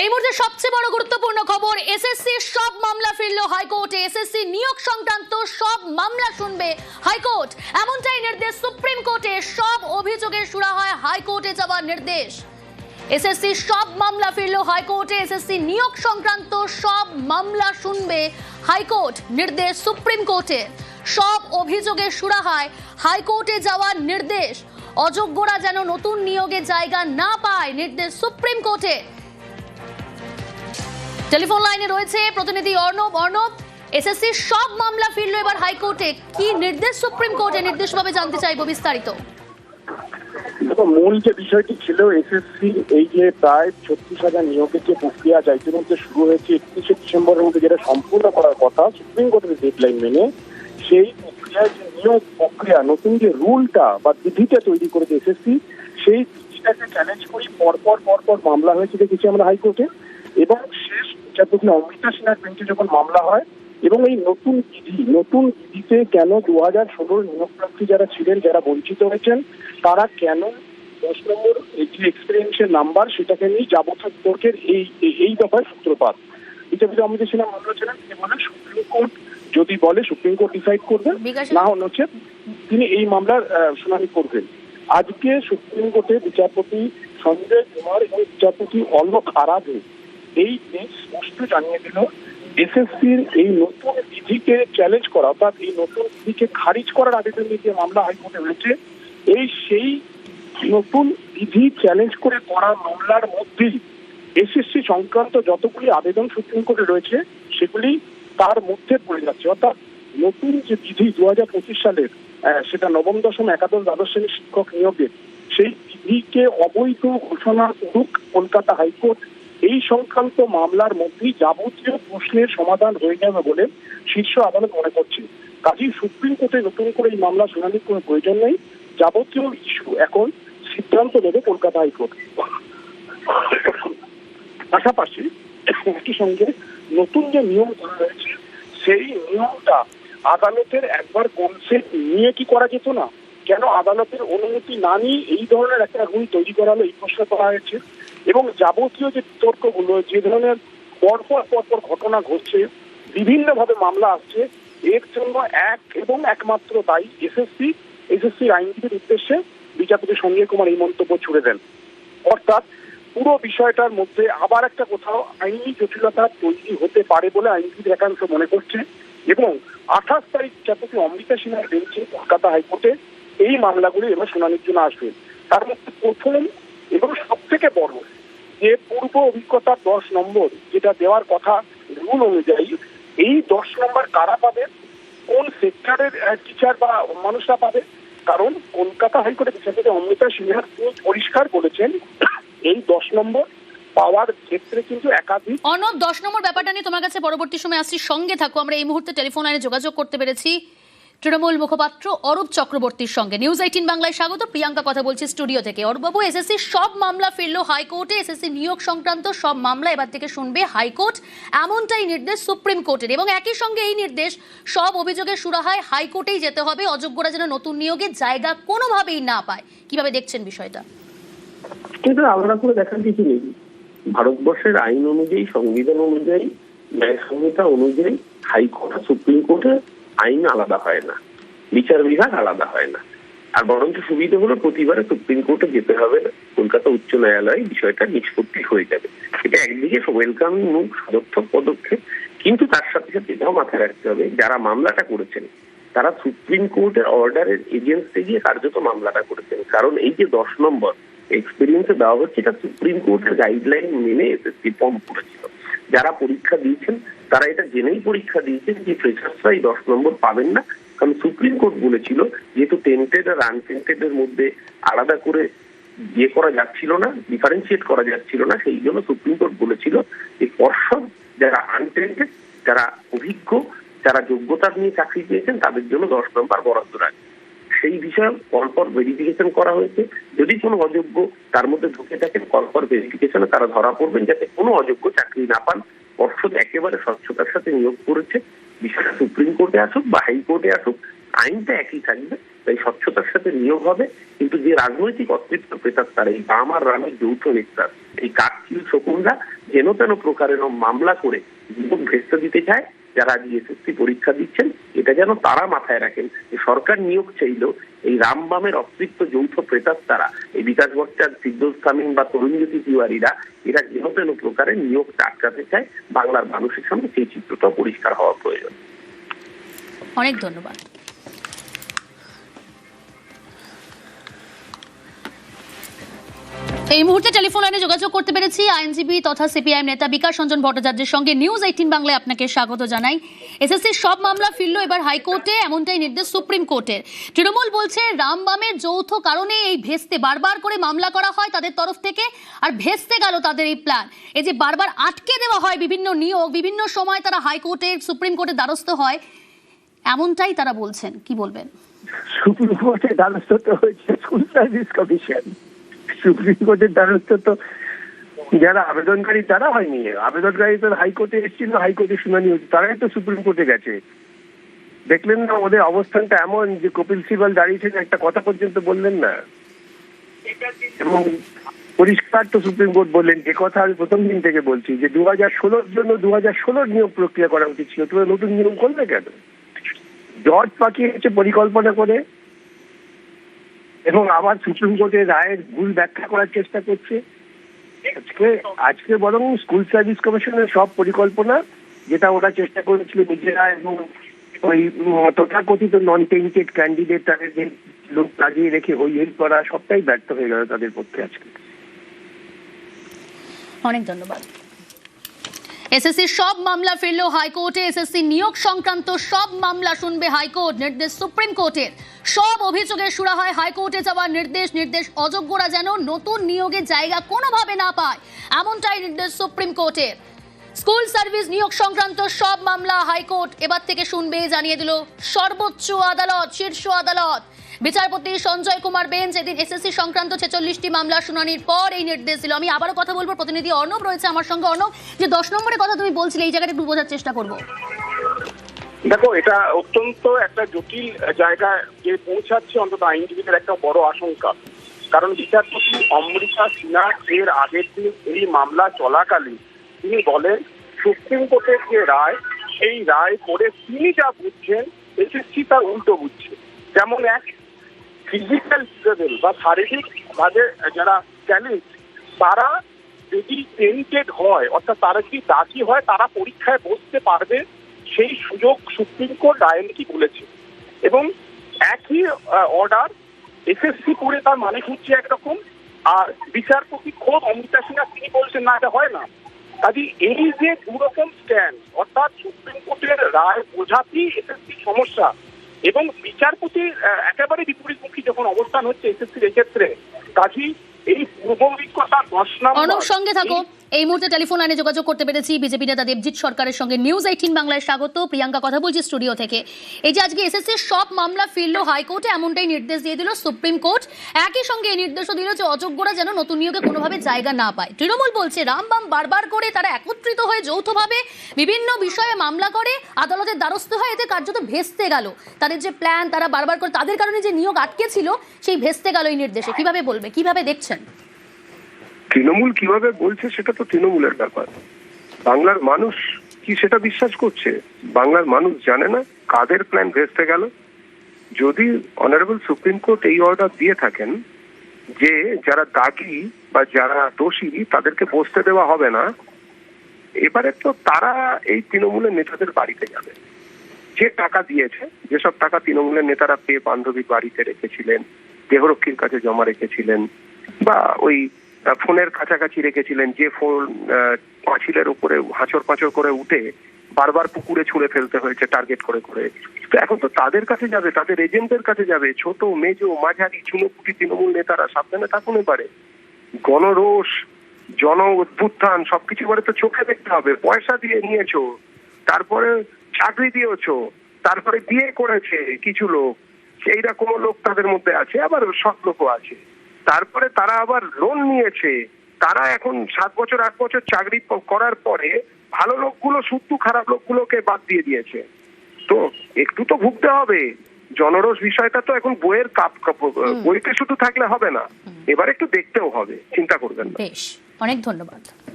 এই মুহূর্তে সবচেয়ে বড় গুরুত্বপূর্ণ খবর এসএসসি সব মামলা ফিরল হাইকোর্টে। এসএসসি নিয়োগ সংক্রান্ত সব মামলা শুনবে হাইকোর্ট। এমনটাই নির্দেশ সুপ্রিম কোর্টে। সব অভিযোগের সুরা হয় হাইকোর্টে যাওয়ার নির্দেশ। এসএসসি সব মামলা ফিরল হাইকোর্টে। এসএসসি নিয়োগ সংক্রান্ত সব মামলা শুনবে হাইকোর্ট। নির্দেশ সুপ্রিম কোর্টে। সব অভিযোগের সুরাহায় হাইকোর্টে যাওয়ার নির্দেশ। অযোগ্যরা যেন নতুন নিয়োগে জায়গা না পায়, নির্দেশ সুপ্রিম কোর্টে। টেলিফোন লাইনে রয়েছে প্রতিনিধি অর্ণব। অর্ণব এসএসসি সব মামলা ফিরল এবার হাইকোর্টে। কি নির্দেশ সুপ্রিম কোর্টে? নির্দেশ পাবে জানতে চাইব বিস্তারিত। মূল যে বিষয়টি ছিল এসএসসি এই যে প্রায় ছত্রিশ হাজার নিয়োগের যে প্রক্রিয়া যা ইতিমধ্যে শুরু হয়েছে একত্রিশে ডিসেম্বরের মধ্যে, যেটা সম্পূর্ণ করার কথা সুপ্রিম কোর্টের ডেডলাইন মেনে, সেই প্রক্রিয়ায় যে নিয়োগ প্রক্রিয়া, নতুন যে রুলটা বা বিধিটা তৈরি করেছে এসএসসি সেই বিধিটাকে চ্যালেঞ্জ করি পরপর পরপর মামলা হয়েছে, দেখেছি আমরা হাইকোর্টে। এবং বিচারপতি অমৃতা সিনহার বেঞ্চে যখন মামলা হয় এবং এই নতুন বিধি নতুন বিধিতে কেন দু হাজার ষোলোর নিয়োগপ্রার্থী যারা ছিলেন যারা বঞ্চিত হয়েছেন তারা কেন দশ নম্বর যে এক্সপিরিয়েন্সের নাম্বার সেটাকে নিয়ে যাবতীয় তর্কের এই এই- এই দফায় সূত্রপাত। বিচারপতি অমৃত সিনহা মামলা ছিলেন তিনি বলেন সুপ্রিম কোর্ট যদি বলে সুপ্রিম কোর্ট ডিসাইড করবে না হলে হচ্ছে তিনি এই মামলার শুনানি করবেন। আজকে সুপ্রিম কোর্টে বিচারপতি সঞ্জয় কুমার এবং বিচারপতি অলোক আরাধে এই স্পষ্ট জানিয়ে দিল, এসএসসির এই নতুন বিধিকে চ্যালেঞ্জ করা অর্থাৎ এই নতুন বিধিকে খারিজ করার আবেদন নিয়ে যে মামলা হাইকোর্টে হয়েছে, এই সেই নতুন বিধি চ্যালেঞ্জ করে করা মামলার মধ্যেই এসএসসি সংক্রান্ত যতগুলি আবেদন সুপ্রিম কোর্টে রয়েছে, সেগুলি তার মধ্যে পড়ে যাচ্ছে। অর্থাৎ নতুন যে বিধি দু হাজার পঁচিশ সালের সেটা নবম, দশম, একাদশ, দ্বাদশ শ্রেণির শিক্ষক নিয়োগের, সেই বিধিকে অবৈধ ঘোষণা করুক কলকাতা হাইকোর্ট এই সংক্রান্ত মামলার মধ্যেই যাবতীয় প্রশ্নের সমাধান হয়ে যাবে বলে শীর্ষ আদালত মনে করছে। কাজেই সুপ্রিম কোর্টে নতুন করে এই মামলা শুনানির কোনো প্রয়োজন নেই। যাবতীয় ইস্যু এখন সিদ্ধান্ত নেবে কলকাতা হাইকোর্ট। পাশাপাশি একই সঙ্গে নতুন যে নিয়ম করা হয়েছে, সেই নিয়মটা আদালতের একবার কনসেপ্ট নিয়ে কি করা যেত না? কেন আদালতের অনুমতি না নিয়ে এই ধরনের একটা রুল তৈরি করা হলো? এই প্রশ্ন করা হয়েছে। এবং যাবতীয় যে বিতর্কগুলো, যে ধরনের পরপর পরপর ঘটনা ঘটছে, বিভিন্নভাবে মামলা আসছে, এর জন্য এক এবং একমাত্র দায়ী এসএসসি এসএসসি আইনজীবীর উদ্দেশ্যে বিচারপতি সঞ্জয় কুমার এই মন্তব্য ছুড়ে দেন। অর্থাৎ পুরো বিষয়টার মধ্যে আবার একটা কোথাও আইনি জটিলতা তৈরি হতে পারে বলে আইনজীবীদের একাংশ মনে করছে। এবং আঠাশ তারিখ বিচারপতি অমৃতা সিনহার বেঞ্চে কলকাতা হাইকোর্টে এই মামলাগুলি এবার শুনানির জন্য আসবে। তার মধ্যে প্রথম এবং সব থেকে বড় যে পূর্ব অভিজ্ঞতা দশ নম্বর যেটা দেওয়ার কথা রুল অনুযায়ী, এই দশ নম্বর কারা পাবে? কোন সেক্টরের টিচার বা মানুষরা পাবে? কারণ কলকাতা হাইকোর্টের বিচারপতি অমৃতা সিনহা তিনি পরিষ্কার বলেছেন, এই দশ নম্বর পাওয়ার ক্ষেত্রে কিন্তু একাধিক অর্ণব দশ নম্বর ব্যাপারটা নিয়ে তোমার কাছে পরবর্তী সময় আসছি। সঙ্গে থাকো, আমরা এই মুহূর্তে টেলিফোন লাইনে যোগাযোগ করতে পেরেছি। তৃণমূল মুখপাত্র অরূপ চক্রবর্তীর সঙ্গে। নিউজ এইটিন বাংলায় স্বাগত। প্রিয়াঙ্কা কথা বলছি স্টুডিও থেকে। অরূপবাবু এসএসসি সব মামলা ফিরলো হাইকোর্টে। এসএসসি নিয়োগ সংক্রান্ত সব মামলা এবার থেকে শুনবে হাইকোর্ট। এমনটাই নির্দেশ সুপ্রিম কোর্টের। এবং একই সঙ্গে এই নির্দেশ সব অভিযোগের সুরাহায় হাইকোর্টেই যেতে হবে। অযোগ্যরা যেন নতুন নিয়োগে জায়গা কোনোভাবেই না পায়। কীভাবে দেখছেন বিষয়টা? কিন্তু আলাদা করে দেখার কিছু নেই। ভারতবর্ষের আইন অনুযায়ী, সংবিধান অনুযায়ী, ন্যায় সংহিতা অনুযায়ী হাইকোর্ট সুপ্রিম কোর্টের আইন আলাদা হয় না। বিচার বিভাগ আলাদা হয় না। আর বরঞ্চ সুবিধা হলো প্রতিবারে সুপ্রিম কোর্টে যেতে হবে। না কলকাতা উচ্চ ন্যায়ালয়ে বিষয়টা নিষ্পত্তি হয়ে যাবে। এটা একদিকে ওয়েলকাম মুখ সদর্থক পদক্ষেপ, কিন্তু তার সাথে সাথে এটাও মাথায় রাখতে হবে, যারা মামলাটা করেছেন, তারা সুপ্রিম কোর্টের অর্ডারের এগেনস্টে গিয়ে কার্যত মামলাটা করেছেন। কারণ এই যে দশ নম্বর এক্সপিরিয়েন্সে দেওয়া হচ্ছে, এটা সুপ্রিম কোর্টের গাইডলাইন মেনে এসএসসি ফর্ম করেছিল। যারা পরীক্ষা দিয়েছেন, তারা এটা জেনেই পরীক্ষা দিয়েছেন যে ফ্রেশার্সরা এই দশ নম্বর পাবেন না। কারণ সুপ্রিম কোর্ট বলেছিল যেহেতু টেন্টেড আর আনটেন্টেড এর মধ্যে আলাদা করে ইয়ে করা যাচ্ছিল না ডিফারেন্সিয়েট করা যাচ্ছিল না, সেই জন্য সুপ্রিম কোর্ট বলেছিল যে পর্ষদ যারা আনটেন্টেড যারা অভিজ্ঞ, যারা যোগ্যতা নিয়ে চাকরি পেয়েছেন, তাদের জন্য দশ নম্বর বরাদ্দ রাখে সেই বিষয়ে পরপর ভেরিফিকেশন করা হয়েছে। যদি কোনো অযোগ্য তার মধ্যে ঢুকে থাকেন, পরপর ভেরিফিকেশনে তারা ধরা পড়বেন যাতে কোনো অযোগ্য চাকরি না পান। পর্ষদ একেবারে স্বচ্ছতার সাথে নিয়োগ করেছে। বিষয়টা সুপ্রিম কোর্টে আসুক বা হাইকোর্টে আসুক, আইনটা একই থাকবে, তাই স্বচ্ছতার সাথে নিয়োগ হবে। কিন্তু যে রাজনৈতিক অস্তিত্ব প্রেতাত্মার এই বাম আর রামের যৌথ নেতার, এই কাকচিল শকুনরা যেন তেন প্রকারের মামলা করে ভেস্তে দিতে চায় যারা বিএসএসসি পরীক্ষা দিচ্ছেন, এটা যেন তারা মাথায় রাখেন যে সরকার নিয়োগ চাইল এই রামবামের অস্তিত্ব যৌথ প্রেতার তারা এই বিকাশ ভট্টার সিদ্ধ স্থানীন বা তরুণজ্যোতি তিওয়ারিরা, এরা যেন প্রকারে প্রকারের নিয়োগটা আটকাতে চায়, বাংলার মানুষের সামনে সেই চিত্রটা পরিষ্কার হওয়া প্রয়োজন। অনেক ধন্যবাদ। এই মুহূর্তে টেলিফোন লাইনে যোগাযোগ করতে পেরেছি আইনজীবী তথা সিপিআইএম নেতা বিকাশ রঞ্জন ভট্টাচার্যের সঙ্গে নিউজ এইটিন বাংলায় আপনাকে স্বাগত জানাই। এসএসসির সব মামলা ফিরল এবার হাইকোর্টে, এমনটাই নির্দেশ সুপ্রিম কোর্টের। তৃণমূল বলছে, রামবামের যৌথ কারণে এই ভেস্তে বারবার করে মামলা করা হয় তাদের তরফ থেকে, আর ভেস্তে গেল তাদের এই প্ল্যান এই যে বারবার আটকে দেওয়া হয় বিভিন্ন নিয়োগ, বিভিন্ন সময় তারা হাইকোর্টে, সুপ্রিম কোর্টের দ্বারস্থ হয়, এমনটাই তারা বলছেন। কি বলবেন? সুপ্রিম কোর্টের দ্বারস্থ হয়েছে সুপ্রিম কোর্টের দ্বারস্থ তো যারা আবেদনকারী, তারা হয়নি। আবেদনকারী তো হাইকোর্টে এসেছিল, হাইকোর্টে শুনানি হচ্ছে তারাই তো সুপ্রিম কোর্টে গেছে। দেখলেন না ওদের অবস্থানটা এমন যে কপিল সিবাল দাঁড়িয়েছেন, একটা কথা পর্যন্ত বললেন না। এবং পরিষ্কার তো সুপ্রিম কোর্ট বললেন যে কথা আমি প্রথম দিন থেকে বলছি যে দু হাজার ষোলোর জন্য দু হাজার ষোলোর নিয়োগ প্রক্রিয়া করা উচিত ছিল। তুমি নতুন নিয়ম করবে কেন? জট পাকিয়েছে পরিকল্পনা করে। এবং আবার সুপ্রিম কোর্টের রায়ের ভুল ব্যাখ্যা করার চেষ্টা করছে। আজকে আজকে বরং স্কুল সার্ভিস কমিশনের সব পরিকল্পনা যেটা ওরা চেষ্টা করেছিল নিজেরা এবং ওই তথাকথিত নন টেন্টেড ক্যান্ডিডেট তাদের যে লোক লাগিয়ে রেখে হই হই করা সবটাই ব্যর্থ হয়ে গেল তাদের পক্ষে আজকে। অনেক ধন্যবাদ। এসএসসির সব মামলা ফিরল হাইকোর্টে। এসএসসি নিয়োগ সংক্রান্ত সব মামলা শুনবে হাইকোর্ট। নির্দেশ সুপ্রিম কোর্টের। সব অভিযোগের সুরা হয় হাইকোর্টে যাওয়ার নির্দেশ। নির্দেশ অযোগ্যরা যেন নতুন নিয়োগের জায়গা কোনোভাবে না পায়। এমনটাই নির্দেশ সুপ্রিম কোর্টের। স্কুল সার্ভিস নিয়োগ সংক্রান্ত সব মামলা হাইকোর্ট এবার থেকে শুনবে, জানিয়ে দিল সর্বোচ্চ আদালত, শীর্ষ আদালত। বিচারপতি সঞ্জয় কুমার বেঞ্চ এদিন এসএসসি সংক্রান্ত ছেচল্লিশটি মামলা শুনানির পর এই নির্দেশ দিল। আমি আবারও কথা বলব। প্রতিনিধি অর্ণব রয়েছে আমার সঙ্গে। অর্ণব, যে দশ নম্বরের কথা তুমি বলছিলে, এই জায়গাটা একটু বোঝার চেষ্টা করব। দেখো, এটা অত্যন্ত একটা জটিল জায়গায় যে পৌঁছাচ্ছে অন্তত আইনজীবীদের একটা বড় আশঙ্কা। কারণ বিচারপতি অমৃতা সিনহা এর আগের দিন এই মামলা চলাকালীন তিনি বলেন, সুপ্রিম কোর্টের যে রায়, সেই রায় করে তিনি যা বুঝছেন এসএসসি তার উল্টো বুঝছে। যেমন এক ফিজিক্যাল লেভেল বা শারীরিক ভাবে যারা ট্যালেন্ট তারা যদি টেন্টেড হয়, অর্থাৎ তারা যদি দাগি হয়, তারা পরীক্ষায় বসতে পারবে সেই সুযোগ সুপ্রিম কোর্ট রায় নাকি বলেছে। এবং একই অর্ডার এসএসসি করে তার মানে হচ্ছে একরকম। আর বিচারপতি খোদ অমিতা সিনহা, তিনি বলছেন, না, এটা হয় না। কাজে এই যে দুরকম স্ট্যান্ড অর্থাৎ সুপ্রিম কোর্টের রায় বোঝাতেই এসএসসি সমস্যা। এবং বিচারপতি একেবারে যখন অবস্থান হচ্ছে এসএসসির এক্ষেত্রে। কাজী এই পূর্ব অভিজ্ঞতা দশ নম্বর। সঙ্গে থাকো। এই- মুহূর্তে টেলিফোন লাইনে যোগাযোগ করতে পেরেছি বিজেপি নেতা দেবজিৎ সরকারের সঙ্গে নিউজ এইটিন বাংলায় স্বাগত। প্রিয়াঙ্কা কথা বলছি স্টুডিও থেকে। এই যে আজকে এসএসসি সব মামলা ফিরলো হাইকোর্টে, এমনটাই নির্দেশ দিয়ে দিল সুপ্রিম কোর্ট। একই সঙ্গে এই নির্দেশও দিল যে অযোগ্যরা যেন নতুন নিয়োগে কোনোভাবে জায়গা না পায়। তৃণমূল বলছে রামবাম বারবার করে তারা একত্রিত হয়ে যৌথভাবে বিভিন্ন বিষয়ে মামলা করে, আদালতের দ্বারস্থ হয় এতে কার্যত ভেস্তে গেল। তাদের যে প্ল্যান তারা বারবার করে, তাদের কারণে যে নিয়োগ আটকে ছিল, সেই ভেস্তে গেল এই নির্দেশে। কীভাবে বলবে? কীভাবে দেখছেন? তৃণমূল কীভাবে বলছে সেটা তো তৃণমূলের ব্যাপার। বাংলার মানুষ কি সেটা বিশ্বাস করছে? বাংলার মানুষ জানে না কাদের প্ল্যান ভেস্তে গেল? যদি অনারেবল সুপ্রিম কোর্ট এই অর্ডার দিয়ে থাকেন যে যারা দাগি বা যারা দোষী তাদেরকে বসতে দেওয়া হবে না, এবারে তো তারা এই তৃণমূলের নেতাদের বাড়িতে যাবে। যে টাকা দিয়েছে, যেসব টাকা তৃণমূলের নেতারা পেয়ে বান্ধবীর বাড়িতে রেখেছিলেন, দেহরক্ষীর কাছে জমা রেখেছিলেন, বা ওই ফোনের কাছাকাছি রেখেছিলেন, যে ফোন পাঁচিলের উপরে হাঁচর পাঁচর করে উঠে বারবার পুকুরে ছুঁড়ে ফেলতে হয়েছে টার্গেট করে করে। তো এখন তো তাদের কাছে যাবে, তাদের এজেন্টদের কাছে যাবে, ছোট, মেজো, মাঝারি চুনোপুটি তৃণমূল নেতারা সাবধানে থাকুন এবারে। গণরোষ, জন উত্থান সবকিছু এবারে তো চোখে দেখতে হবে। পয়সা দিয়ে নিয়েছো, তারপরে চাকরি দিয়েছ, তারপরে বিয়ে করেছে কিছু লোক সেইরা কোনো লোক তাদের মধ্যে আছে, আবার সব লোকও আছে। তারপরে তারা আবার লোন নিয়েছে। তারা এখন সাত বছর আট বছর চাকরি করার পরে ভালো লোকগুলো শুধু খারাপ লোকগুলোকে বাদ দিয়ে দিয়েছে। তো একটু তো ভুগতে হবে। জনরস বিষয়টা তো এখন বইয়ের কাপ কাপ- বইতে শুধু থাকলে হবে না। এবার একটু দেখতেও হবে। চিন্তা করবেন না। বেশ অনেক ধন্যবাদ।